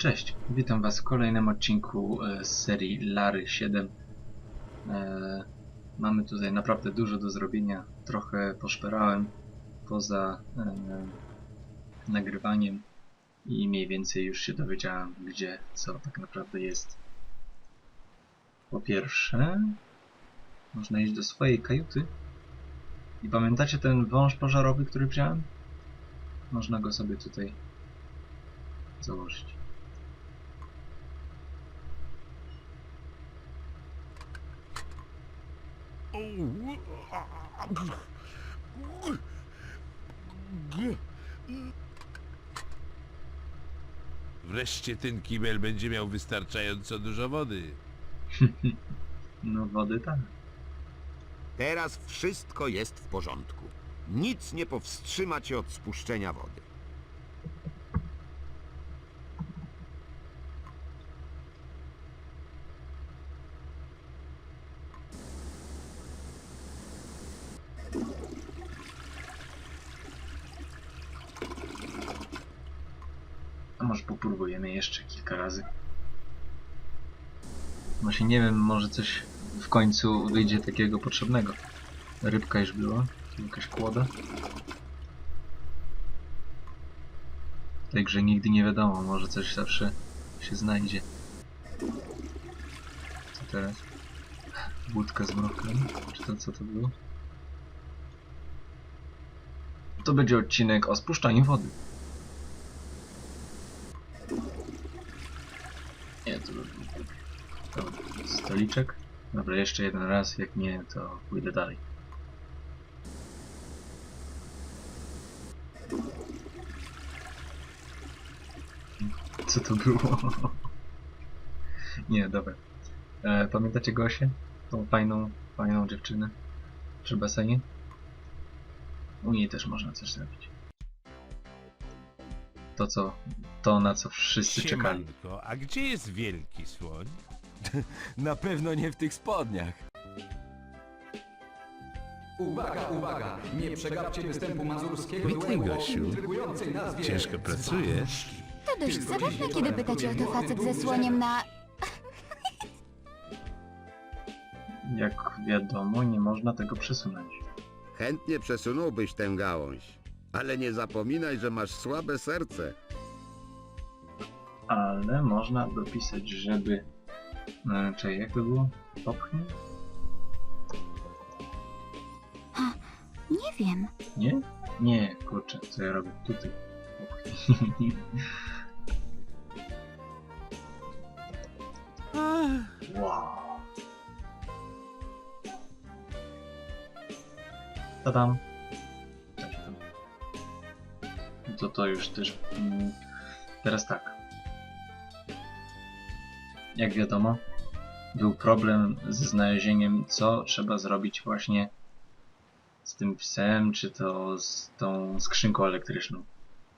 Cześć, witam Was w kolejnym odcinku e, z serii Lary 7. E, mamy tutaj naprawdę dużo do zrobienia. Trochę poszperałem poza e, nagrywaniem i mniej więcej już się dowiedziałem, gdzie co tak naprawdę jest. Po pierwsze, można iść do swojej kajuty. I pamiętacie ten wąż pożarowy, który wziąłem? Można go sobie tutaj założyć. Wreszcie ten kibel będzie miał wystarczająco dużo wody. No wody tak. Teraz wszystko jest w porządku. Nic nie powstrzyma cię od spuszczenia wody. A może popróbujemy jeszcze kilka razy. Właśnie nie wiem, może coś w końcu wyjdzie takiego potrzebnego. Rybka już była, jakaś kłoda. Grze nigdy nie wiadomo, może coś zawsze się znajdzie. Co teraz? Budka z mrokiem? Czy to co to było? To będzie odcinek o spuszczaniu wody. Nie, to Dobra, stoliczek. Dobra, jeszcze jeden raz, jak nie, to pójdę dalej. Co to było? Nie, dobra. E, pamiętacie Gosię? Tą fajną, fajną dziewczynę przy basenie? U niej też można coś zrobić. To co, to na co wszyscy czekali. Siemanko, a gdzie jest wielki słoń? Na pewno nie w tych spodniach. Uwaga, uwaga! Nie przegapcie występu mazurskiego Witaj, duetu o Gosiu. intrygującej nazwie Ciężko pracuje. To dość zabawne, kiedy pytacie o to facet ze słoniem na... Jak wiadomo, nie można tego przesunąć. Chętnie przesunąłbyś tę gałąź. Ale nie zapominaj, że masz słabe serce. Ale można dopisać, żeby... E, czekaj, jak to było? Popchnij? Nie wiem. Nie? Nie, kurczę, co ja robię? Tutaj. Popchnij. wow. Tadam. Tam. To to już też... Mm, teraz tak. Jak wiadomo, był problem ze znalezieniem, co trzeba zrobić właśnie z tym psem, czy to z tą skrzynką elektryczną.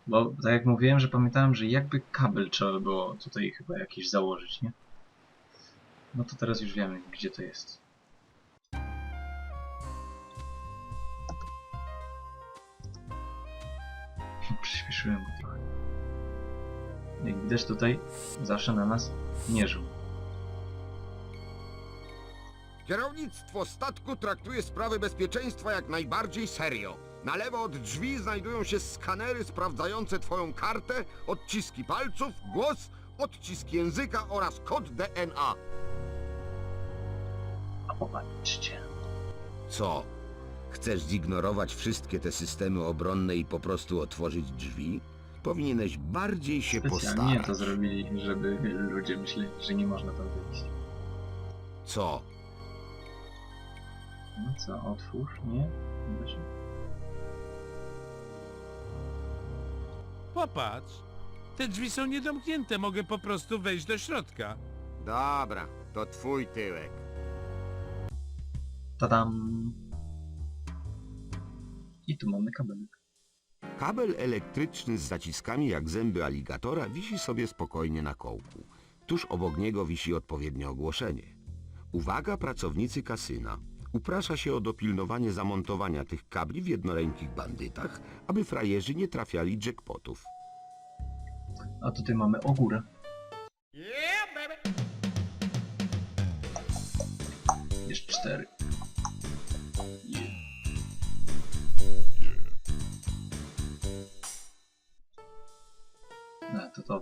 Bo tak jak mówiłem, że pamiętałem, że jakby kabel trzeba było tutaj chyba jakiś założyć, nie? No to teraz już wiemy, gdzie to jest. Przyspieszyłem go trochę. Jak widać tutaj zawsze na nas nie żył. Kierownictwo statku traktuje sprawy bezpieczeństwa jak najbardziej serio. Na lewo od drzwi znajdują się skanery sprawdzające twoją kartę, odciski palców, głos, odcisk języka oraz kod DNA. A popatrzcie. Co? Chcesz zignorować wszystkie te systemy obronne i po prostu otworzyć drzwi? Powinieneś bardziej się Specjalnie postarać. to zrobili, żeby ludzie myśleli, że nie można tam wyjść. Co? No co, otwórz? Nie? Nie da się? Popatrz, te drzwi są niedomknięte, mogę po prostu wejść do środka. Dobra, to twój tyłek. Tadam! I tu mamy kabelek. Kabel elektryczny z zaciskami jak zęby aligatora wisi sobie spokojnie na kołku. Tuż obok niego wisi odpowiednie ogłoszenie. Uwaga pracownicy kasyna. Uprasza się o dopilnowanie zamontowania tych kabli w jednorękich bandytach, aby frajerzy nie trafiali jackpotów. A tutaj mamy ogórę. Jest cztery.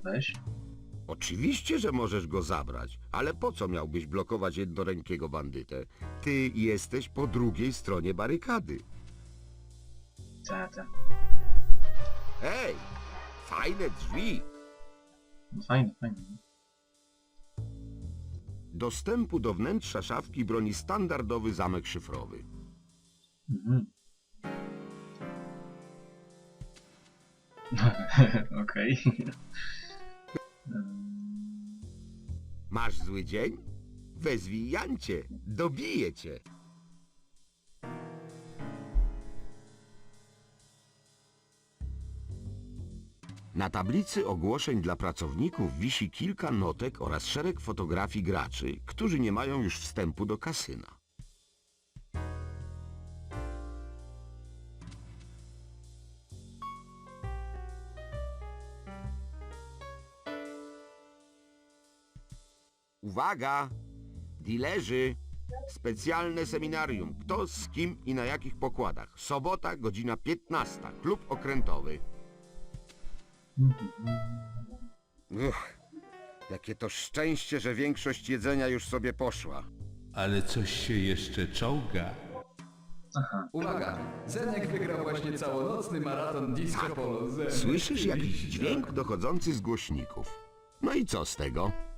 Weź. Oczywiście, że możesz go zabrać, ale po co miałbyś blokować jednorękiego bandytę? Ty jesteś po drugiej stronie barykady. Ta, ta. Hej, fajne drzwi. No fajnie, fajnie. Dostępu do wnętrza szafki broni standardowy zamek szyfrowy. Mhm. Okej. Masz zły dzień? Wezwij Jancie, cię. Na tablicy ogłoszeń dla pracowników wisi kilka notek oraz szereg fotografii graczy, którzy nie mają już wstępu do kasyna. Uwaga! Dilerzy! Specjalne seminarium. Kto z kim i na jakich pokładach? Sobota, godzina 15. Klub okrętowy. Uch, jakie to szczęście, że większość jedzenia już sobie poszła. Ale coś się jeszcze czołga. Aha. Uwaga! Zenek wygrał właśnie całonocny maraton Disco Polo. Zenek, Słyszysz jakiś dźwięk dochodzący z głośników. No i co z tego?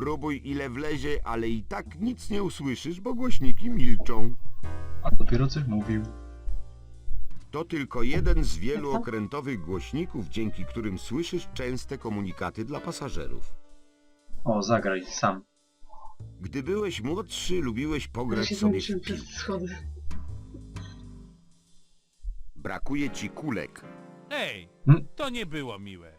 Próbuj ile wlezie, ale i tak nic nie usłyszysz, bo głośniki milczą. A dopiero coś mówił. To tylko jeden z wielu okrętowych głośników, dzięki którym słyszysz częste komunikaty dla pasażerów. O, zagraj sam. Gdy byłeś młodszy, lubiłeś pograć sobie w piłkę. schody. Brakuje ci kulek. Ej, Hmm? to nie było miłe.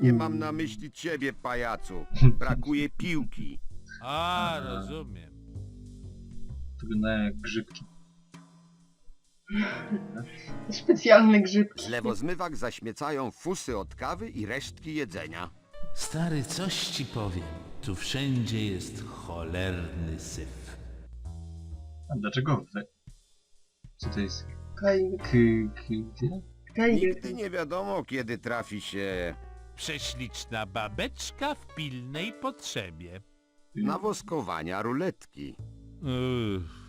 Nie mam na myśli ciebie, pajacu. Brakuje piłki. A, rozumiem. Wyglądają jak grzybki. Specjalne grzybki. Z lewozmywak zaśmiecają fusy od kawy i resztki jedzenia. Stary, coś ci powiem. Tu wszędzie jest cholerny syf. A dlaczego we... Co to jest? Kajger. K... K... Nigdy nie wiadomo, kiedy trafi się Prześliczna babeczka w pilnej potrzebie. nawoskowania ruletki. Uff.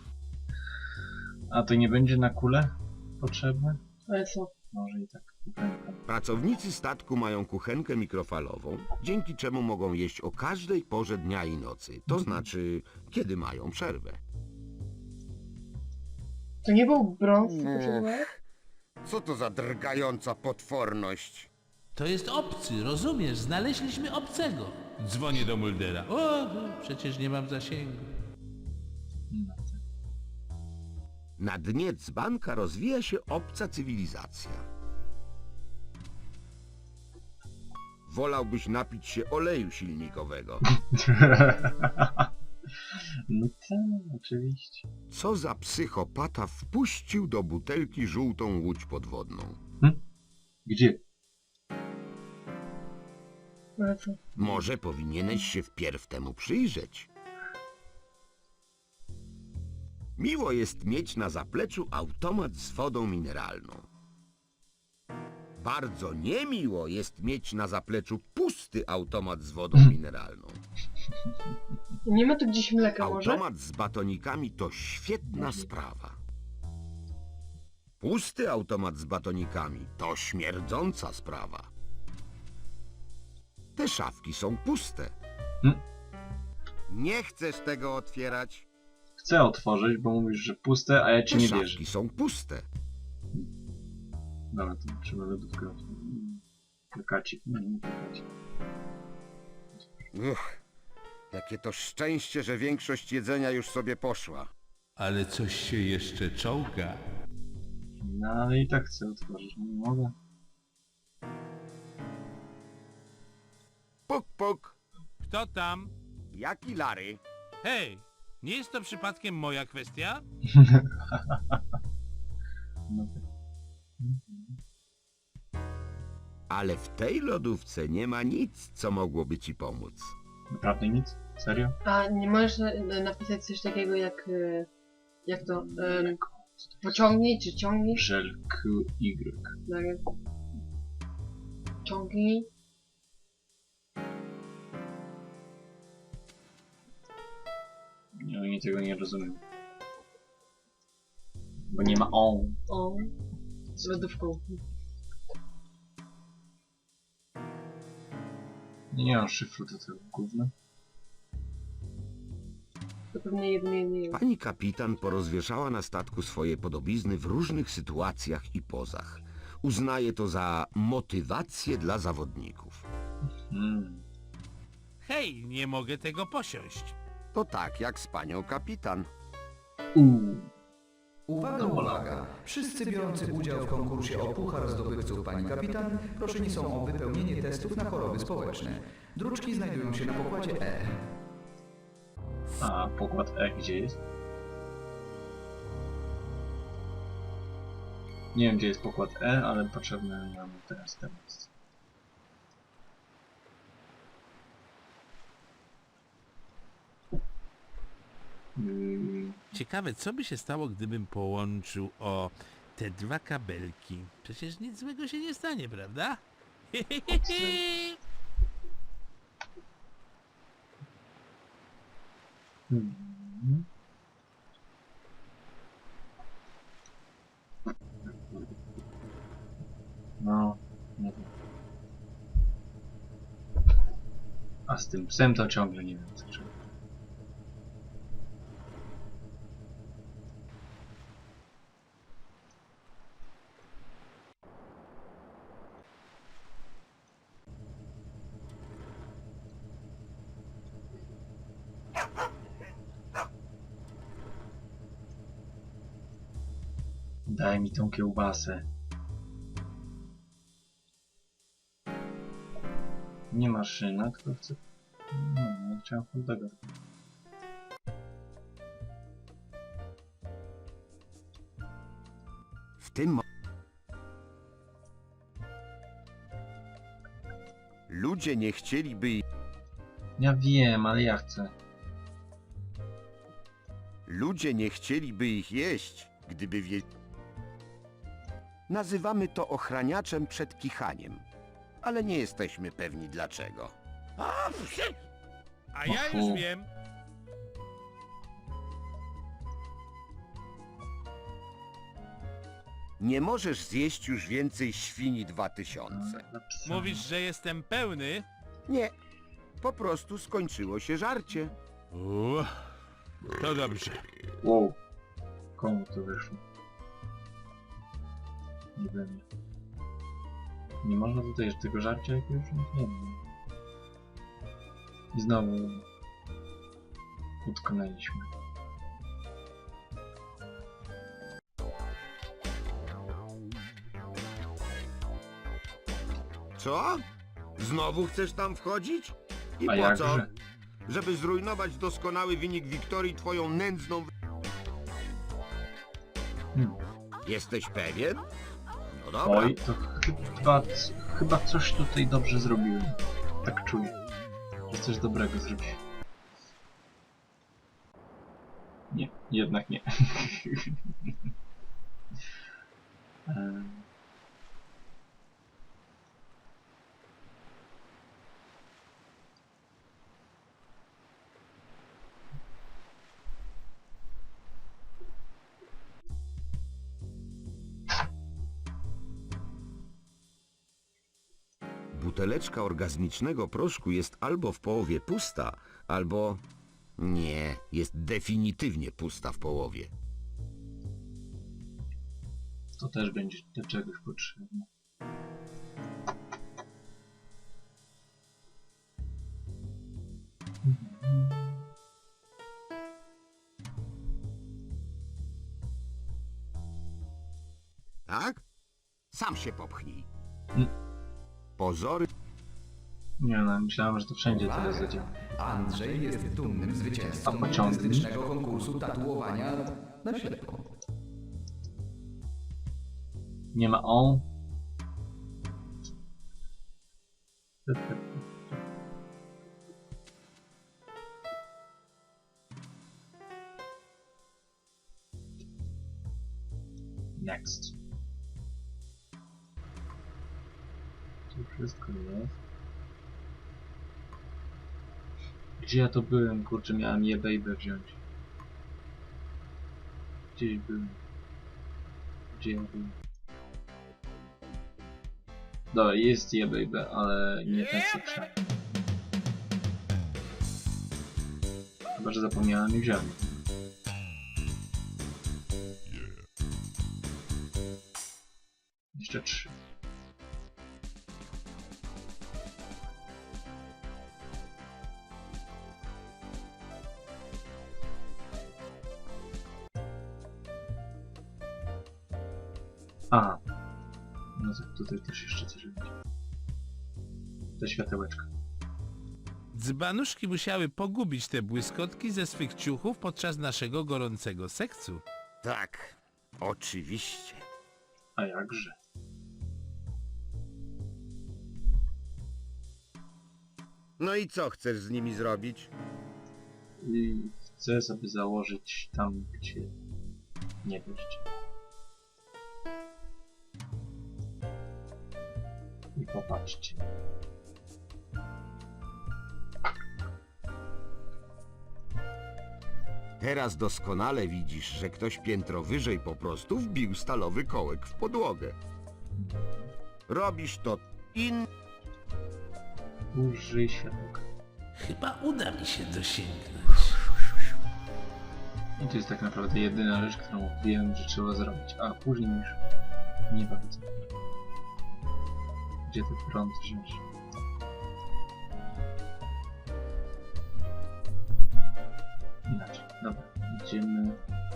A to nie będzie na kulę potrzebne? Ale co? Może i tak. kuchenka. Pracownicy statku mają kuchenkę mikrofalową, dzięki czemu mogą jeść o każdej porze dnia i nocy. To znaczy, kiedy mają przerwę. To nie był brąz, się Co to za drgająca potworność? To jest obcy, rozumiesz? Znaleźliśmy obcego. Dzwonię do Muldera. O, przecież nie mam zasięgu. No. Na dnie dzbanka rozwija się obca cywilizacja. Wolałbyś napić się oleju silnikowego. no tak, oczywiście. Co za psychopata wpuścił do butelki żółtą łódź podwodną? Gdzie? Ale co? Może powinieneś się wpierw temu przyjrzeć. Miło jest mieć na zapleczu automat z wodą mineralną. Bardzo niemiło jest mieć na zapleczu pusty automat z wodą mineralną. Nie ma tu gdzieś mleka może? Automat z batonikami to świetna sprawa. Pusty automat z batonikami to śmierdząca sprawa. Te szafki są puste. Hmm. Nie chcesz tego otwierać. Chcę otworzyć, bo mówisz, że puste, a ja ci Te nie wierzę. szafki są puste. Dobra, to trzeba lodówkę otworzyć. Plakacik. No, nie plakacik. Uch, jakie to szczęście, że większość jedzenia już sobie poszła. Ale coś się jeszcze czołga. No ale i tak chcę otworzyć, nie mogę. Kto tam? Jaki Lary? Hej, nie jest to przypadkiem moja kwestia? No tak. Ale w tej lodówce nie ma nic, co mogłoby ci pomóc. Naprawdę nic? Serio? A nie możesz na- napisać coś takiego jak... e, Jak to? E, pociągnij czy ciągnij? Żel QY. Tak. Ciągnij. Oni tego nie rozumiem. Bo nie ma on. O. Z lodówką. Nie, nie mam szyfru do tego gówna. To pewnie jeden, jeden, jeden. Pani kapitan porozwieszała na statku swoje podobizny w różnych sytuacjach i pozach. Uznaje to za motywację dla zawodników. Hmm. Hej, nie mogę tego posiąść. To tak jak z panią kapitan. Uuu. Uwaga, uwaga! Wszyscy biorący udział w konkursie o Puchar Zdobywców Pani Kapitan proszeni są o wypełnienie testów na choroby społeczne. Druczki znajdują się na pokładzie E. A pokład E gdzie jest? Nie wiem gdzie jest pokład E, ale potrzebne nam teraz teraz. Yy, Ciekawe, co by się stało, gdybym połączył o te dwa kabelki. Przecież nic złego się nie stanie, prawda? hmm. No, nie wiem. A z tym psem to ciągle nie wiem co trzeba. Daj mi tą kiełbasę. Nie maszyna, tylko chcę... No, nie chciałem hot doga. W tym mo- Ludzie nie chcieliby Ja wiem, ale ja chcę. Ludzie nie chcieliby ich jeść, gdyby wie... Nazywamy to ochraniaczem przed kichaniem, ale nie jesteśmy pewni dlaczego. A, psie! A ja Oho. już wiem. Nie możesz zjeść już więcej świni 2000. Dla psa. Mówisz, że jestem pełny? Nie, po prostu skończyło się żarcie. To dobrze. Wow. Komu to wyszło? Nie wiem. Nie można tutaj jeszcze tego żarcia jakiegoś? Nie wiem. I znowu utknęliśmy. Co? Znowu chcesz tam wchodzić? I A po jakże? co? Żeby zrujnować doskonały wynik Wiktorii twoją nędzną... Hmm. Jesteś pewien? Dobra. Oj, to chyba, chyba coś tutaj dobrze zrobiłem. Tak czuję. Że coś dobrego zrobiłem. Nie, jednak nie. Buteleczka orgazmicznego proszku jest albo w połowie pusta, albo... Nie, jest definitywnie pusta w połowie. To też będzie do czegoś potrzebne. Tak? Sam się popchnij. Mm. Pozory... Nie no, myślałem, że to wszędzie tyle zadziała. Andrzej jest dumnym A zwycięzcą pociągnij. artystycznego konkursu tatuowania na ślepo. Nie ma on. Gdzie ja to byłem? Kurczę, miałem je baby wziąć. Gdzieś byłem. Gdzie ja byłem? Dobra, jest je baby, ale nie ten section. Chyba, że zapomniałem i wziąłem. Dzbanuszki musiały pogubić te błyskotki ze swych ciuchów podczas naszego gorącego seksu. Tak, oczywiście. A jakże? No i co chcesz z nimi zrobić? I chcę sobie założyć tam, gdzie nie wejść. I popatrzcie. Teraz doskonale widzisz, że ktoś piętro wyżej po prostu wbił stalowy kołek w podłogę. Robisz to in... Użyj światełka. Chyba uda mi się dosięgnąć. I to jest tak naprawdę jedyna rzecz, którą wiem, że trzeba zrobić. A później już nie bardzo. Gdzie ten prąd wziąć? Dobra. Idziemy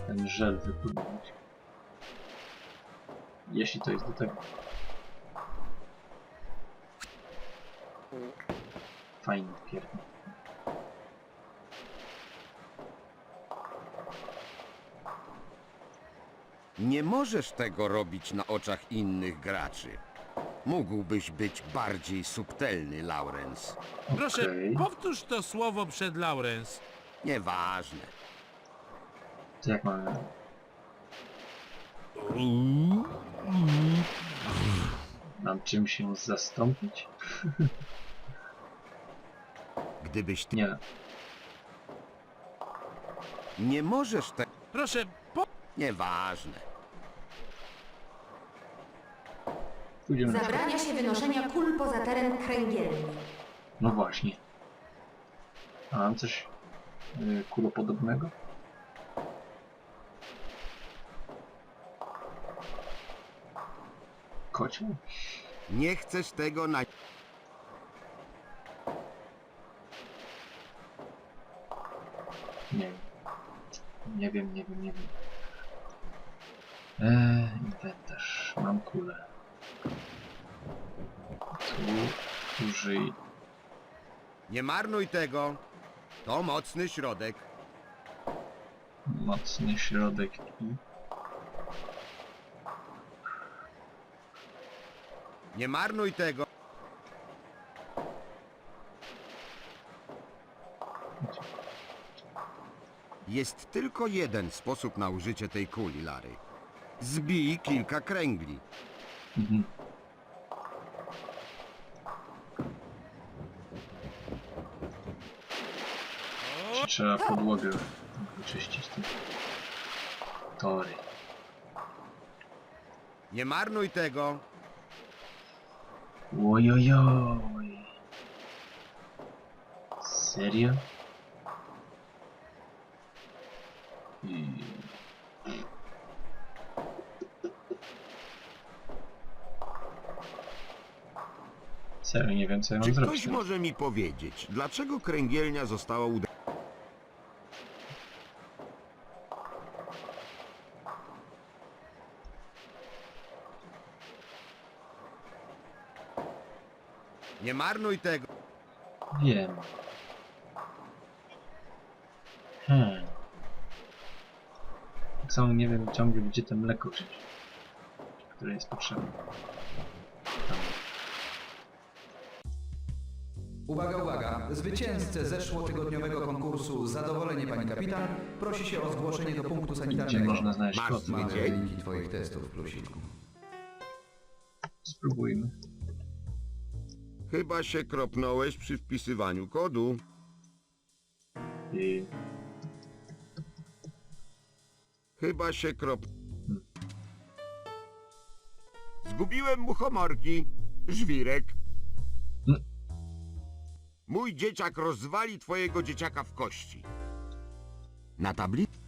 ten żel wypróbować. Jeśli to jest do tego. Fajnie, pierdolę. Nie możesz tego robić na oczach innych graczy. Mógłbyś być bardziej subtelny, Lawrence. Proszę, Okej. powtórz to słowo przed Lawrence. Nieważne. To jak mamy? Mam czym się zastąpić? Gdybyś ty... Nie. Nie możesz te... Proszę, po... Nieważne. Pójdziemy na Zabrania się wynoszenia kul poza teren kręgielny. No właśnie. A mam coś yy, kulopodobnego? Kocioł? Nie chcesz tego na... Nie wiem. Nie wiem, nie wiem, nie wiem. Eee, inwentarz. Mam kulę. Tu użyj. Nie marnuj tego. To mocny środek. Mocny środek i... Nie marnuj tego. Jest tylko jeden sposób na użycie tej kuli, Lary. Zbij kilka kręgli. Mhm. Trzeba podłogę wyczyścić tym? Tory. Nie marnuj tego. Ojojoj. Serio? I... Serio, nie wiem co ja mam Czy zrobić. ktoś może mi powiedzieć, dlaczego kręgielnia została uda... marnuj tego. Wiem. Hmm. Tak samo nie wiem ciągle gdzie to mleko wziąć, które jest potrzebne. Uwaga, uwaga! Zwycięzcę zeszłotygodniowego konkursu Zadowolenie Pani Kapitan prosi się o zgłoszenie do punktu Gdzie sanitarnego. można znaleźć Masz wyniki Twoich testów, plusiku. Spróbujmy. Chyba się kropnąłeś przy wpisywaniu kodu. I Chyba się krop... Zgubiłem muchomorki. Żwirek. Hmm. Mój dzieciak rozwali twojego dzieciaka w kości. Na tablicy?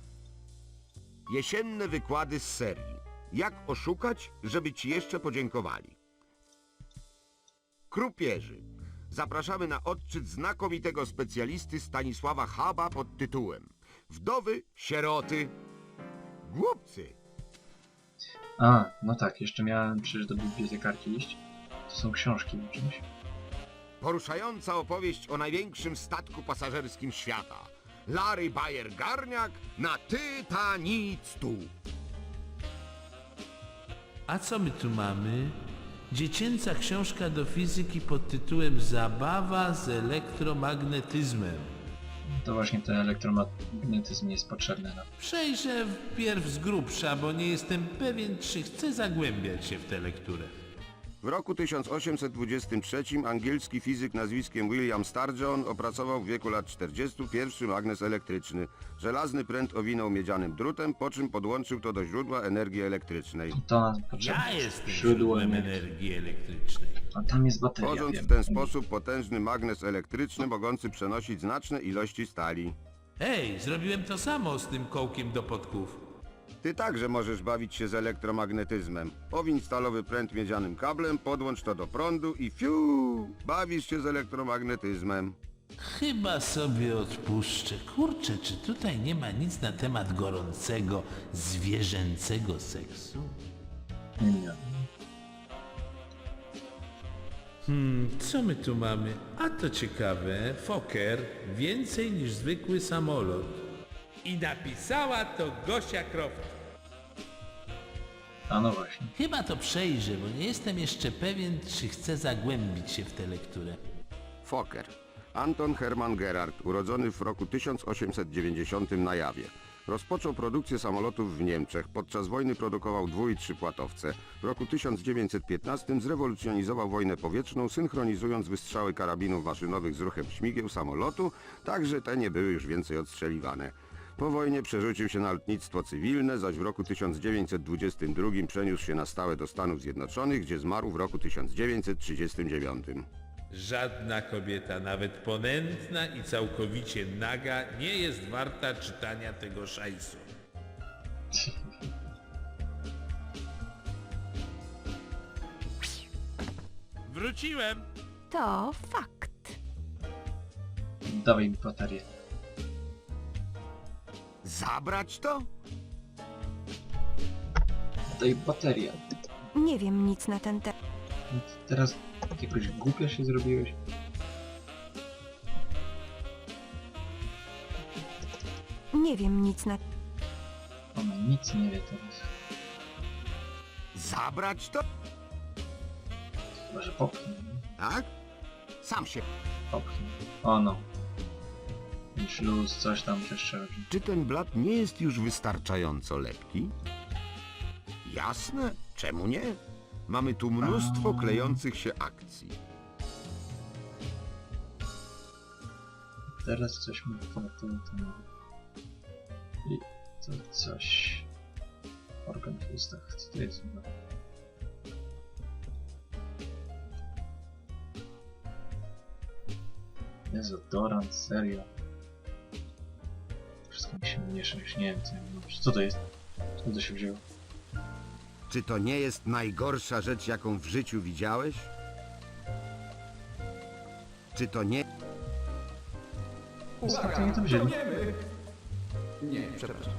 Jesienne wykłady z serii. Jak oszukać, żeby ci jeszcze podziękowali. Krupierzy. Zapraszamy na odczyt znakomitego specjalisty Stanisława Haba pod tytułem Wdowy, sieroty, głupcy. A, no tak, jeszcze miałem przecież do bibliotekarki iść. To są książki o czymś. Poruszająca opowieść o największym statku pasażerskim świata. Larry Bayer Garniak na Tytanictu. A co my tu mamy? Dziecięca książka do fizyki pod tytułem Zabawa z elektromagnetyzmem. To właśnie ten elektromagnetyzm jest potrzebny nam. Przejrzę wpierw z grubsza, bo nie jestem pewien, czy chcę zagłębiać się w tę lekturę. W roku 1823 angielski fizyk nazwiskiem William Sturgeon opracował w wieku lat 40 pierwszy magnes elektryczny. Żelazny pręt owinął miedzianym drutem, po czym podłączył to do źródła energii elektrycznej. To potrzebne. Ja jestem Źródło źródłem energii. elektrycznej. A tam jest bateria, Tworząc w ten sposób potężny magnes elektryczny mogący przenosić znaczne ilości stali. Ej, zrobiłem to samo z tym kołkiem do podków. Ty także możesz bawić się z elektromagnetyzmem. Owiń stalowy pręt miedzianym kablem, podłącz to do prądu i fiu! Bawisz się z elektromagnetyzmem. Chyba sobie odpuszczę. Kurczę, czy tutaj nie ma nic na temat gorącego, zwierzęcego seksu? Nie. Hmm, co my tu mamy? A to ciekawe, Fokker więcej niż zwykły samolot. I napisała to Gosia Croft. A no właśnie. Chyba to przejrzę, bo nie jestem jeszcze pewien, czy chcę zagłębić się w tę lekturę. Fokker. Anton Hermann Gerard, urodzony w roku 1890 na Jawie. Rozpoczął produkcję samolotów w Niemczech. Podczas wojny produkował dwu- i trzypłatowce. W roku 1915 zrewolucjonizował wojnę powietrzną, synchronizując wystrzały karabinów maszynowych z ruchem śmigieł samolotu, tak że te nie były już więcej odstrzeliwane. Po wojnie przerzucił się na lotnictwo cywilne, zaś w roku 1922 przeniósł się na stałe do Stanów Zjednoczonych, gdzie zmarł w roku 1939. Żadna kobieta, nawet ponętna i całkowicie naga, nie jest warta czytania tego szajsu. Wróciłem! To fakt. Dawaj mi baterię. Zabrać to? Daj baterię. Nie wiem nic na ten temat. Teraz jakoś głupio się zrobiłeś. Nie wiem nic na... Ona nic nie wie teraz. Zabrać to? Chyba, że popchnie. nie? Tak? Sam się. Popchnie. O no. Śluz, coś tam. Czy ten blat nie jest już wystarczająco lepki? Jasne, czemu nie? Mamy tu mnóstwo klejących się akcji. Teraz coś mi to I to coś... Organ w ustach. Co to jest? Dezodorant, serio. Wszystko mi się miesza, już nie wiem co. Co to jest? Skąd to się wzięło? Czy to nie jest najgorsza rzecz, jaką w życiu widziałeś? Czy to nie... Skąd oni to wzięli? Nie, przepraszam.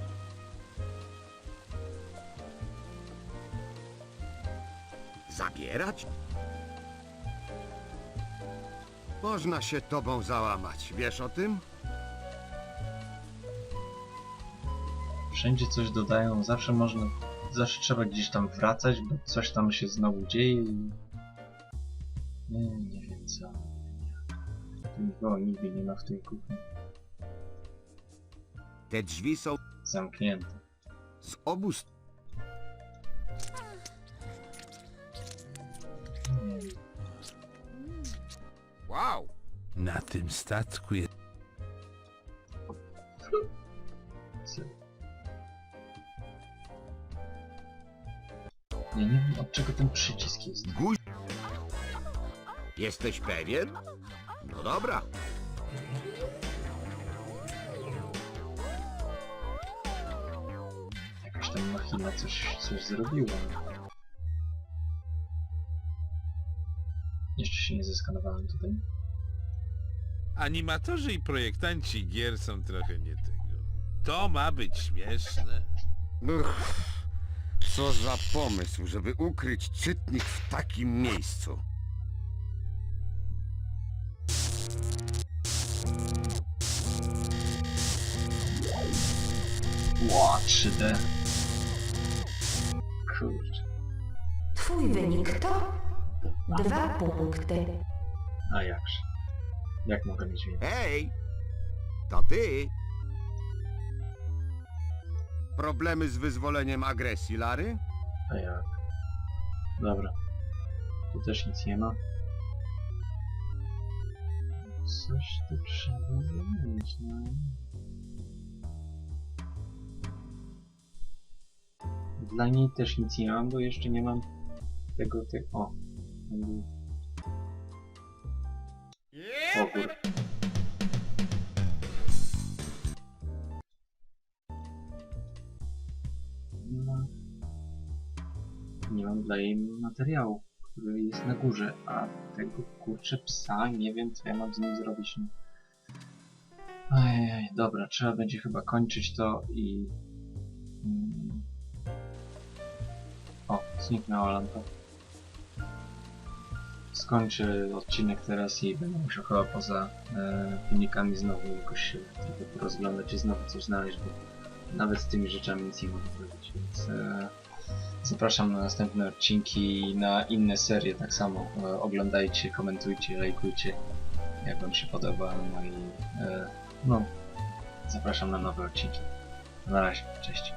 Zabierać? Można się tobą załamać, wiesz o tym? Wszędzie coś dodają, zawsze można, zawsze trzeba gdzieś tam wracać, bo coś tam się znowu dzieje i... Nie, nie wiem co. Nikogo nigdy nie ma w tej kuchni. Te drzwi są Zamknięte. z obu stron. Wow! Na tym statku jest... Jesteś pewien? No dobra. Jakaś tam machina coś, coś zrobiła. Jeszcze się nie zeskanowałem tutaj. Animatorzy i projektanci gier są trochę nie tego. To ma być śmieszne. Uch, co za pomysł, żeby ukryć czytnik w takim miejscu. Ła, 3D. Kurczę. Twój wynik to dwa punkty. A jakże. Jak mogę mieć więcej? Hej! To ty! Problemy z wyzwoleniem agresji, Lary? A jak? Dobra. Tu też nic nie ma. Coś tu trzeba zrobić, no. Dla niej też nic nie mam, bo jeszcze nie mam tego, tego... O! Ogór. Ma... Nie mam dla jej materiału, który jest na górze, a tego kurczę psa nie wiem co ja mam z nim zrobić. No. Ajajaj, dobra, trzeba będzie chyba kończyć to i... Mm. O, zniknęła lampa. Skończę odcinek teraz i będę musiał chyba poza e, filmikami znowu jakoś się trochę porozglądać i znowu coś znaleźć, bo nawet z tymi rzeczami nic nie mogę zrobić, więc e, zapraszam na następne odcinki, na inne serie tak samo. E, oglądajcie, komentujcie, lajkujcie, jak wam się podoba, no i e, no, zapraszam na nowe odcinki. Na razie, cześć.